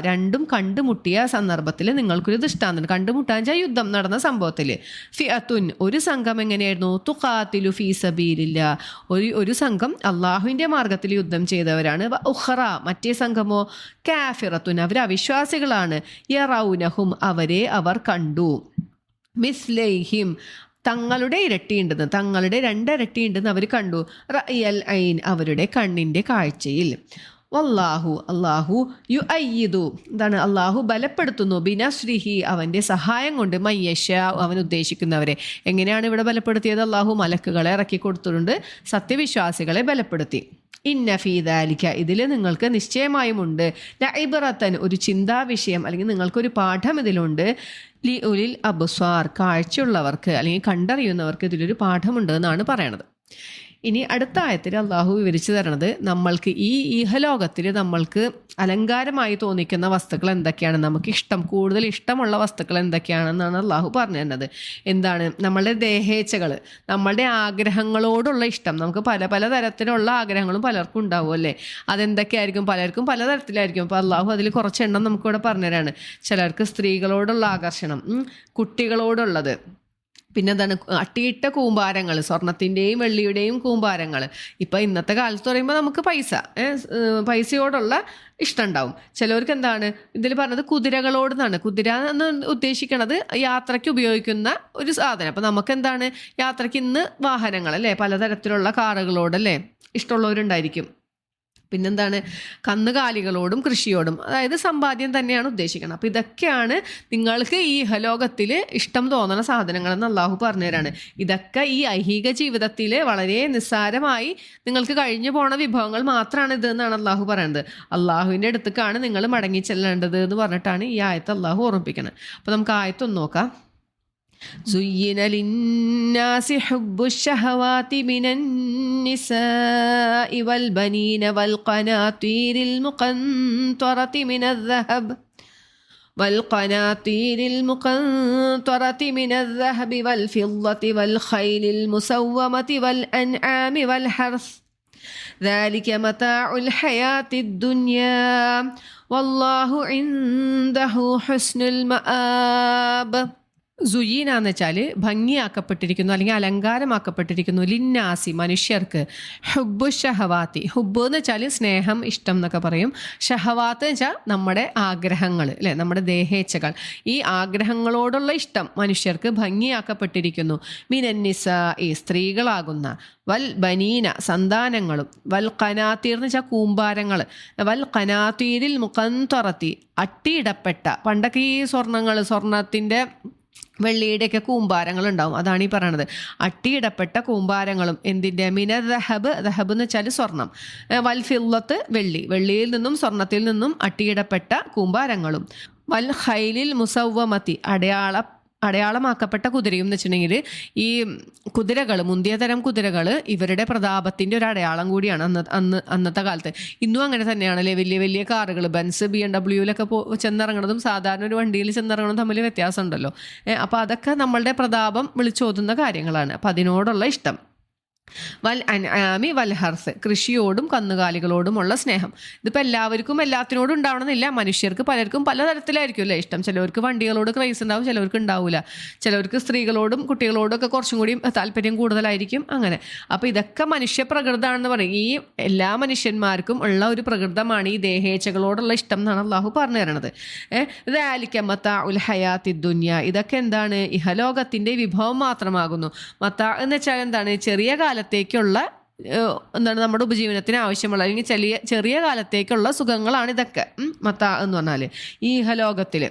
രണ്ടും കണ്ടുമുട്ടിയ സന്ദർഭത്തിൽ നിങ്ങൾക്കൊരു ദൃഷ്ടാന്തം. കണ്ടുമുട്ടാൻ യുദ്ധം നടന്ന സംഭവത്തിൽ ഫി ഒരു സംഘം എങ്ങനെയായിരുന്നു? തുഖാത്തിലു ഫി സബീലില്ല. ഒരു ഒരു സംഘം അള്ളാഹുവിന്റെ മാർഗത്തിൽ യുദ്ധം ചെയ്തവരാണ്. ഉഹ്റ മറ്റേ സംഘമോ? കാഫിറത്തുൻ അവർ അവിശ്വാസികളാണ്. യറൗനഹും അവരെ അവർ കണ്ടു. മിസ്ലൈഹിം തങ്ങളുടെ ഇരട്ടിയുണ്ടെന്ന് തങ്ങളുടെ രണ്ടിരട്ടിയുണ്ടെന്ന് അവർ കണ്ടു. റയൽ ഐൻ അവരുടെ കണ്ണിന്റെ കാഴ്ചയിൽ. വല്ലാഹു അള്ളാഹു യു അയ്യിദു എന്താണ് അള്ളാഹു ബലപ്പെടുത്തുന്നു. ബിനശ്രീഹി അവന്റെ സഹായം കൊണ്ട് മയ്യഷ അവൻ ഉദ്ദേശിക്കുന്നവരെ. എങ്ങനെയാണ് ഇവിടെ ബലപ്പെടുത്തിയത്? അള്ളാഹു മലക്കുകളെ ഇറക്കി കൊടുത്തിട്ടുണ്ട്. സത്യവിശ്വാസികളെ ബലപ്പെടുത്തി. ഇന്ന ഫീദാലിക്ക ഇതിൽ നിങ്ങൾക്ക് നിശ്ചയമായുമുണ്ട് ലൈബറത്തൻ ഒരു ചിന്താ വിഷയം അല്ലെങ്കിൽ നിങ്ങൾക്കൊരു പാഠം ഇതിലുണ്ട്. ലി ഉലിൽ അബുസ്വാർ കാഴ്ചയുള്ളവർക്ക് അല്ലെങ്കിൽ കണ്ടറിയുന്നവർക്ക് ഇതിലൊരു പാഠമുണ്ട് എന്നാണ് പറയണത്. ഇനി അടുത്ത ആയത്തിൽ അള്ളാഹു വിവരിച്ചു തരണത് നമ്മൾക്ക് ഈ ഇഹലോകത്തിൽ നമ്മൾക്ക് അലങ്കാരമായി തോന്നിക്കുന്ന വസ്തുക്കൾ എന്തൊക്കെയാണ്? നമുക്ക് ഇഷ്ടം കൂടുതൽ ഇഷ്ടമുള്ള വസ്തുക്കൾ എന്തൊക്കെയാണെന്നാണ് അള്ളാഹു പറഞ്ഞു തരുന്നത് എന്താണ്? നമ്മളുടെ ദേഹേച്ഛകൾ നമ്മളുടെ ആഗ്രഹങ്ങളോടുള്ള ഇഷ്ടം. നമുക്ക് പല പല തരത്തിലുള്ള ആഗ്രഹങ്ങളും പലർക്കും ഉണ്ടാവും അല്ലേ? അതെന്തൊക്കെയായിരിക്കും? പലർക്കും പലതരത്തിലായിരിക്കും അപ്പോൾ അള്ളാഹു അതിൽ കുറച്ചെണ്ണം നമുക്കിവിടെ പറഞ്ഞുതരാണ്. ചിലർക്ക് സ്ത്രീകളോടുള്ള ആകർഷണം കുട്ടികളോടുള്ളത്. പിന്നെ എന്താണ് അട്ടിയിട്ട കൂമ്പാരങ്ങൾ സ്വർണത്തിന്റെയും വെള്ളിയുടെയും കൂമ്പാരങ്ങൾ. ഇപ്പം ഇന്നത്തെ കാലത്ത് പറയുമ്പോൾ നമുക്ക് പൈസ പൈസയോടുള്ള ഇഷ്ടം ഉണ്ടാവും ചിലവർക്ക് എന്താണ് ഇതിൽ പറഞ്ഞത് കുതിരകളോട് എന്നാണ് കുതിര എന്ന് ഉദ്ദേശിക്കുന്നത് യാത്രയ്ക്ക് ഉപയോഗിക്കുന്ന ഒരു സാധനം. അപ്പം നമുക്ക് എന്താണ് യാത്രയ്ക്ക് ഇന്ന് വാഹനങ്ങൾ അല്ലേ പലതരത്തിലുള്ള കാറുകളോടല്ലേ ഇഷ്ടമുള്ളവരുണ്ടായിരിക്കും. പിന്നെന്താണ് കന്നുകാലികളോടും കൃഷിയോടും അതായത് സമ്പാദ്യം തന്നെയാണ് ഉദ്ദേശിക്കുന്നത് അപ്പോൾ ഇതൊക്കെയാണ് നിങ്ങൾക്ക് ഈ ഇഹലോകത്തിൽ ഇഷ്ടം തോന്നുന്ന സാധനങ്ങളെന്ന് അള്ളാഹു പറഞ്ഞുതരാണ് ഇതൊക്കെ ഈ ഐഹിക ജീവിതത്തിൽ വളരെ നിസ്സാരമായി നിങ്ങൾക്ക് കഴിഞ്ഞു പോണ വിഭവങ്ങൾ മാത്രമാണ് ഇത് എന്നാണ് അള്ളാഹു പറയുന്നത് അള്ളാഹുവിൻ്റെ അടുത്തേക്കാണ് നിങ്ങൾ മടങ്ങി ചെല്ലേണ്ടത് എന്ന് പറഞ്ഞിട്ടാണ് ഈ ആയത്ത് അള്ളാഹു ഓർമ്മിപ്പിക്കുന്നത് അപ്പോൾ നമുക്ക് ആയത്തൊന്ന് നോക്കാം زين للناس حب الشهوات من النساء والبنين والقناطير المقنطرة من الذهب والقناطير المقنطرة من الذهب والفضة والخيل المسومة والأنعام والحرث. ذلك متاع الحياة الدنيا. والله عنده حسن المآب. സുയീന എന്ന് വെച്ചാൽ ഭംഗിയാക്കപ്പെട്ടിരിക്കുന്നു അല്ലെങ്കിൽ അലങ്കാരമാക്കപ്പെട്ടിരിക്കുന്നു. ലിന്നാസി മനുഷ്യർക്ക് ഹുബു ഷഹവാത്തി. ഹുബ് എന്ന് വെച്ചാൽ സ്നേഹം ഇഷ്ടം എന്നൊക്കെ പറയും. ഷഹവാത്ത് എന്ന് വെച്ചാൽ നമ്മുടെ ആഗ്രഹങ്ങൾ അല്ലേ? നമ്മുടെ ദേഹേച്ഛകൾ. ഈ ആഗ്രഹങ്ങളോടുള്ള ഇഷ്ടം മനുഷ്യർക്ക് ഭംഗിയാക്കപ്പെട്ടിരിക്കുന്നു. മിനന്നിസ ഈ സ്ത്രീകളാകുന്ന വൽ ബനീന സന്താനങ്ങളും വൽ കനാത്തീർ എന്ന് വെച്ചാൽ കൂമ്പാരങ്ങൾ. വൽ കനാത്തീരിൽ മുഖം തുറത്തി അട്ടിയിടപ്പെട്ട പണ്ടൊക്കെ ഈ സ്വർണങ്ങൾ സ്വർണത്തിന്റെ വെള്ളിയുടെയൊക്കെ കൂമ്പാരങ്ങൾ ഉണ്ടാവും അതാണ് ഈ പറയണത്. അട്ടിയിടപ്പെട്ട കൂമ്പാരങ്ങളും എന്തിന്റെ? മിന ദഹബ്. ദഹബ് എന്ന് വെച്ചാൽ സ്വർണം. വൽഫില്ലത്ത് വൽ ഫില്ലത്ത് വെള്ളി. വെള്ളിയിൽ നിന്നും സ്വർണത്തിൽ നിന്നും അട്ടിയിടപ്പെട്ട കൂമ്പാരങ്ങളും. വൽ ഹൈലിൽ മുസവമത്തി അടയാള അടയാളമാക്കപ്പെട്ട കുതിരയും എന്ന് വെച്ചിട്ടുണ്ടെങ്കിൽ ഈ കുതിരകൾ മുന്തിയ തരം കുതിരകൾ ഇവരുടെ പ്രതാപത്തിന്റെ ഒരു അടയാളം കൂടിയാണ് അന്ന് അന്ന് അന്നത്തെ കാലത്ത്. ഇന്നും അങ്ങനെ തന്നെയാണല്ലേ? വലിയ വലിയ കാറുകൾ ബെൻസ് ബി എം ഡബ്ല്യുവിലൊക്കെ പോ ചെന്നിറങ്ങണതും സാധാരണ ഒരു വണ്ടിയിൽ ചെന്നിറങ്ങണതും തമ്മിൽ വ്യത്യാസമുണ്ടല്ലോ. അപ്പോൾ അതൊക്കെ നമ്മളുടെ പ്രതാപം വിളിച്ചോതുന്ന കാര്യങ്ങളാണ്. അപ്പം അതിനോടുള്ള ഇഷ്ടം. വൽ അനാമി വൽ ഹർസ് കൃഷിയോടും കന്നുകാലികളോടുമുള്ള സ്നേഹം. ഇതിപ്പോൾ എല്ലാവർക്കും എല്ലാത്തിനോടും ഉണ്ടാവണമെന്നില്ല. മനുഷ്യർക്ക് പലർക്കും പലതരത്തിലായിരിക്കും അല്ലേ ഇഷ്ടം. ചിലവർക്ക് വണ്ടികളോട് ക്രൈസ് ഉണ്ടാവും ചിലവർക്ക് ഉണ്ടാവില്ല ചിലവർക്ക് സ്ത്രീകളോടും കുട്ടികളോടും ഒക്കെ കുറച്ചും കൂടി താല്പര്യം കൂടുതലായിരിക്കും അങ്ങനെ. അപ്പോൾ ഇതൊക്കെ മനുഷ്യ പ്രകൃതമാണെന്ന് പറയും. ഈ എല്ലാ മനുഷ്യന്മാർക്കും ഉള്ള ഒരു പ്രകൃതമാണ് ഈ ദേഹേച്ഛകളോടുള്ള ഇഷ്ടം എന്നാണ് അള്ളാഹു പറഞ്ഞു തരണത്. ഏഹ് ഉൽ ഹയാത്തി ദുന്യ. ഇതൊക്കെ എന്താണ്? ഇഹലോകത്തിന്റെ വിഭവം മാത്രമാകുന്നു. മത്ത എന്ന് വെച്ചാൽ എന്താണ്? ചെറിയ കാലത്തേക്കുള്ള എന്താണ് നമ്മുടെ ഉപജീവനത്തിന് ആവശ്യമുള്ള അല്ലെങ്കിൽ ചെറിയ ചെറിയ കാലത്തേക്കുള്ള സുഖങ്ങളാണ് ഇതൊക്കെ. മത്ത എന്ന് പറഞ്ഞാൽ ഈ ഹലോകത്തിൽ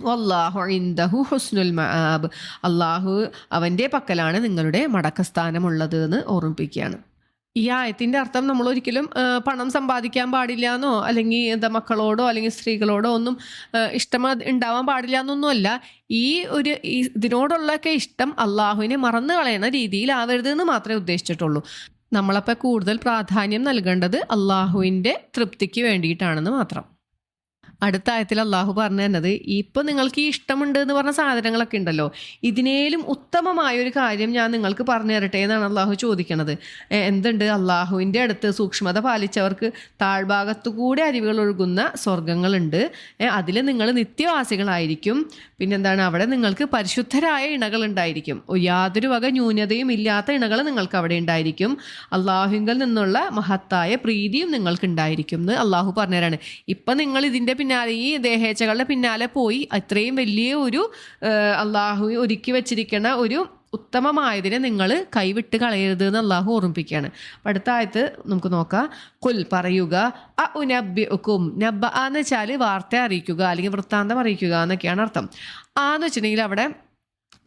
വല്ലാഹു ഹുസ്നുൽ മആബ്. അള്ളാഹു അവന്റെ പക്കലാണ് നിങ്ങളുടെ മടക്കസ്ഥാനമുള്ളത് എന്ന് ഓർമ്മിപ്പിക്കുകയാണ്. ഈ ആയത്തിന്റെ അർത്ഥം നമ്മൾ ഒരിക്കലും പണം സമ്പാദിക്കാൻ പാടില്ല എന്നോ അല്ലെങ്കിൽ എന്താ മക്കളോടോ അല്ലെങ്കിൽ സ്ത്രീകളോടോ ഒന്നും ഇഷ്ടം ഉണ്ടാവാൻ പാടില്ല എന്നൊന്നുമല്ല ഈ ഒരു ഇതിനോടുള്ളൊക്കെ ഇഷ്ടം അള്ളാഹുവിനെ മറന്നു കളയണ രീതിയിലാവരുത് എന്ന് മാത്രമേ ഉദ്ദേശിച്ചിട്ടുള്ളൂ. നമ്മളപ്പോൾ കൂടുതൽ പ്രാധാന്യം നൽകേണ്ടത് അള്ളാഹുവിന്റെ തൃപ്തിക്ക് വേണ്ടിയിട്ടാണെന്ന് മാത്രം. അടുത്ത ആയത്തിൽ അള്ളാഹു പറഞ്ഞു തന്നത് ഇപ്പം നിങ്ങൾക്ക് ഈ ഇഷ്ടമുണ്ട് എന്ന് പറഞ്ഞ സാധനങ്ങളൊക്കെ ഉണ്ടല്ലോ. ഇതിനേലും ഉത്തമമായ ഒരു കാര്യം ഞാൻ നിങ്ങൾക്ക് പറഞ്ഞു തരട്ടെ എന്നാണ് അള്ളാഹു ചോദിക്കണത്. എന്തുണ്ട്? അള്ളാഹുവിന്റെ അടുത്ത് സൂക്ഷ്മത പാലിച്ചവർക്ക് താഴ്ഭാഗത്തു കൂടെ അരുവികൾ ഒഴുകുന്ന സ്വർഗങ്ങളുണ്ട് അതിൽ നിങ്ങൾ നിത്യവാസികളായിരിക്കും. പിന്നെന്താണ്? അവിടെ നിങ്ങൾക്ക് പരിശുദ്ധരായ ഇണകൾ ഉണ്ടായിരിക്കും. യാതൊരു വക ന്യൂനതയും ഇല്ലാത്ത ഇണകൾ നിങ്ങൾക്ക് അവിടെ ഉണ്ടായിരിക്കും. അള്ളാഹുവിൽ നിന്നുള്ള മഹത്തായ പ്രീതിയും നിങ്ങൾക്ക് ഉണ്ടായിരിക്കും എന്ന് അള്ളാഹു പറഞ്ഞുതരാണ് ഇപ്പം നിങ്ങൾ ഇതിന്റെ പിന്നാലെ ഈ ദേഹേച്ഛകളുടെ പിന്നാലെ പോയി അത്രയും വലിയ ഒരു അള്ളാഹു ഒരുക്കി വെച്ചിരിക്കുന്ന ഒരു ഉത്തമമായതിനെ നിങ്ങൾ കൈവിട്ട് കളയരുത് എന്ന് അള്ളാഹു ഓർമ്മിപ്പിക്കുകയാണ്. അപ്പം അടുത്ത ആയത്ത് നമുക്ക് നോക്കാം. കുൽ പറയുക അ ഉനബ്ബിക്കും നബ്ബ എന്ന് വെച്ചാൽ വാർത്ത അറിയിക്കുക അല്ലെങ്കിൽ വൃത്താന്തം അറിയിക്കുക എന്നൊക്കെയാണ് അർത്ഥം. ആന്ന് വെച്ചിട്ടുണ്ടെങ്കിൽ അവിടെ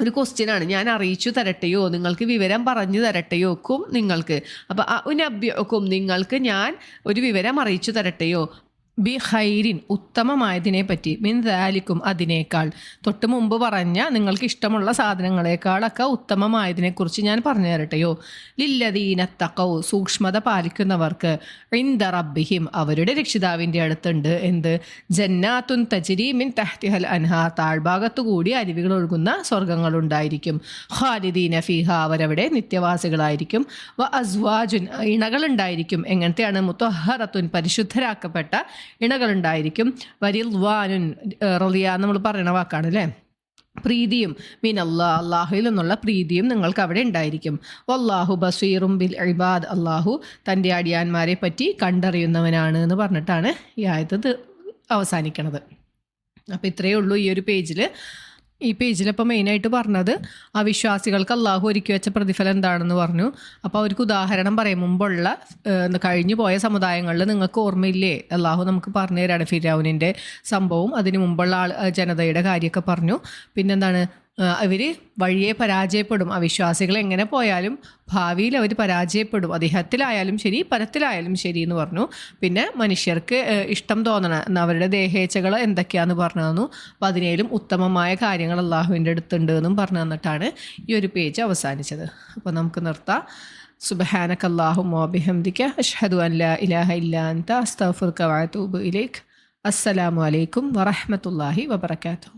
ഒരു ക്വസ്റ്റ്യനാണ് ഞാൻ അറിയിച്ചു തരട്ടെയോ? നിങ്ങൾക്ക് വിവരം പറഞ്ഞു തരട്ടെയോ? ക്കും നിങ്ങൾക്ക്. അപ്പോൾ അ ഉനബ്ബിഉക്കും. നിങ്ങൾക്ക് ഞാൻ ഒരു വിവരം അറിയിച്ചു തരട്ടെയോ? ബി ഹൈരിൻ ഉത്തമമായതിനെ പറ്റി മിൻ ദാലിക്കും അതിനേക്കാൾ. തൊട്ട് മുമ്പ് പറഞ്ഞ നിങ്ങൾക്ക് ഇഷ്ടമുള്ള സാധനങ്ങളെക്കാളൊക്കെ ഉത്തമമായതിനെക്കുറിച്ച് ഞാൻ പറഞ്ഞു തരട്ടെയോ ലില്ലദീന തക്കൗ സൂക്ഷ്മത പാലിക്കുന്നവർക്ക്. ഇന്ദ റബ്ബിഹിം അവരുടെ രക്ഷിതാവിന്റെ അടുത്തുണ്ട്. എന്ത്? ജന്നാത്തുൻ തജിരി മിൻ തഹ്തിഹൽ അൻഹ താഴ്ഭാഗത്തു കൂടി അരുവികൾ ഒഴുകുന്ന സ്വർഗങ്ങളുണ്ടായിരിക്കും ഖാലിദീന ഫിഹ അവരവിടെ നിത്യവാസികളായിരിക്കും. വ അസ്വാജുൻ ഇണകളുണ്ടായിരിക്കും. എങ്ങനത്തെയാണ്? മുത്തഹറത്തുൻ പരിശുദ്ധരാക്കപ്പെട്ട ഇണകളുണ്ടായിരിക്കും. വരിൽവാനുൻ റലിയ നമ്മൾ പറയുന്ന വാക്കാണ് അല്ലേ? പ്രീതിയും മീൻ അല്ലാ അള്ളാഹുയിൽ നിന്നുള്ള പ്രീതിയും നിങ്ങൾക്ക് അവിടെ ഉണ്ടായിരിക്കും. വല്ലാഹു ബസീറും ബിൽ ഇബാദ് അള്ളാഹു തന്റെ അടിയാന്മാരെ പറ്റി കണ്ടറിയുന്നവനാണ് എന്ന് പറഞ്ഞിട്ടാണ് ഈ ആയത്ത് അവസാനിക്കണത്. അപ്പോൾ ഇത്രയേ ഉള്ളൂ ഈ ഒരു പേജിൽ ഈ പേജിലിപ്പോൾ മെയിനായിട്ട് പറഞ്ഞത് അവിശ്വാസികൾക്ക് അള്ളാഹു ഒരുക്കി വെച്ച പ്രതിഫലം എന്താണെന്ന് പറഞ്ഞു. അപ്പോൾ അവർക്ക് ഉദാഹരണം പറയും. മുമ്പുള്ള കഴിഞ്ഞു പോയ സമുദായങ്ങളിൽ നിങ്ങൾക്ക് ഓർമ്മയില്ലേ? അള്ളാഹു നമുക്ക് പറഞ്ഞു തരാണ് ഫിരാവുനിന്റെ സംഭവം അതിന് മുമ്പുള്ള ആൾ ജനതയുടെ കാര്യമൊക്കെ പറഞ്ഞു. പിന്നെന്താണ്? അവർ വഴിയെ പരാജയപ്പെടും. അവിശ്വാസികൾ എങ്ങനെ പോയാലും ഭാവിയിൽ അവർ പരാജയപ്പെടും. അദ്ദേഹത്തിലായാലും ശരി പരത്തിലായാലും ശരി എന്ന് പറഞ്ഞു. പിന്നെ മനുഷ്യർക്ക് ഇഷ്ടം തോന്നണം അവരുടെ ദേഹേച്ഛകൾ എന്തൊക്കെയാന്ന് പറഞ്ഞു തന്നു. അപ്പം അതിനേലും ഉത്തമമായ കാര്യങ്ങൾ അള്ളാഹുവിന്റെ അടുത്തുണ്ട് എന്നും പറഞ്ഞു തന്നിട്ടാണ് ഈ ഒരു പേജ് അവസാനിച്ചത്. അപ്പോൾ നമുക്ക് നിർത്താം. സുബഹാനക്ക് അള്ളാഹു മോബിഹംദിക്ക അഷ്ഹദു അല്ല ഇലാഹ ഇല്ലാ അൻത അസ്തഗ്ഫിറുക വഅതൂബു ഇലൈക്. അസ്സലാമു അലൈക്കും വറഹ്മത്തുള്ളാഹി വബറകാതുഹു.